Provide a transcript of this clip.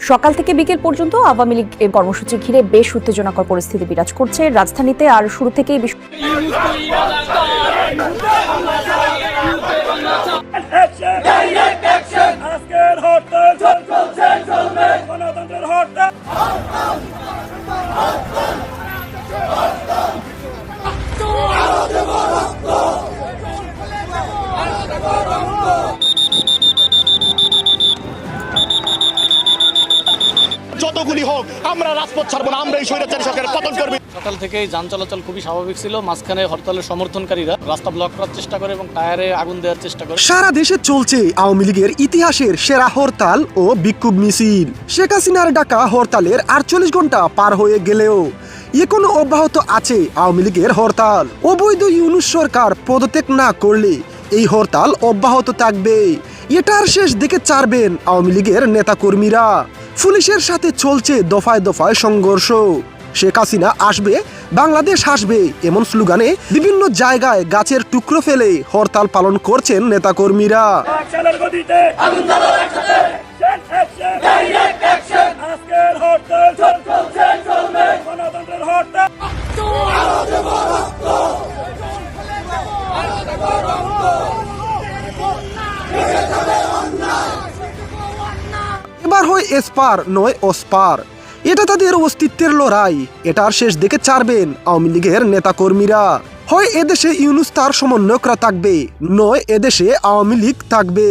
সকাল থেকে বিকেল পর্যন্ত আওয়ামী লীগ কর্মসূচি ঘিরে বেশ উত্তেজনাকর পরিস্থিতি বিরাজ করছে। রাজধানীতে আর শুরু থেকেই যতগুলি হোক আমরা রাজপথ ছাড়বো না আমরা এই স্বৈরাচারী সরকারের পতন করব। সকাল থেকেই যান চলাচল খুবই স্বাভাবিক ছিল মাঝখানে হরতালের সমর্থনকারীরা রাস্তা ব্লক করার চেষ্টা করে এবং টায়ারে আগুন দেওয়ার চেষ্টা করে। সারা দেশে চলছে আওয়ামী লীগের ইতিহাসের সেরা হরতাল ও বিক্ষোভ মিছিল। শেখ হাসিনার ডাকা হরতালের আটচল্লিশ ঘণ্টা পার হয়ে গেলেও এখনও অব্যাহত আছে আওয়ামী লীগের হরতাল। অবৈধ ইউনুস সরকার পদত্যাগ না করলে এই হরতাল অব্যাহত থাকবে। এটার শেষ দিকে চারবেন আওয়ামী লীগের নেতাকর্মীরা। পুলিশের সাথে চলছে দফায় দফায় সংঘর্ষ। শেখ হাসিনা আসবে, বাংলাদেশ আসবে এমন স্লোগানে বিভিন্ন জায়গায় গাছের টুকরো ফেলে হরতাল পালন করছেন নেতাকর্মীরা। হয় এসপার নয় ওসপার। এটা তাদের অস্তিত্বের লড়াই। এটার শেষ দিকে চারবেন আওয়ামী লীগের নেতাকর্মীরা। হয় এদেশে ইউনুস তার সমন্বয়করা থাকবে, নয় এদেশে আওয়ামী লীগ থাকবে।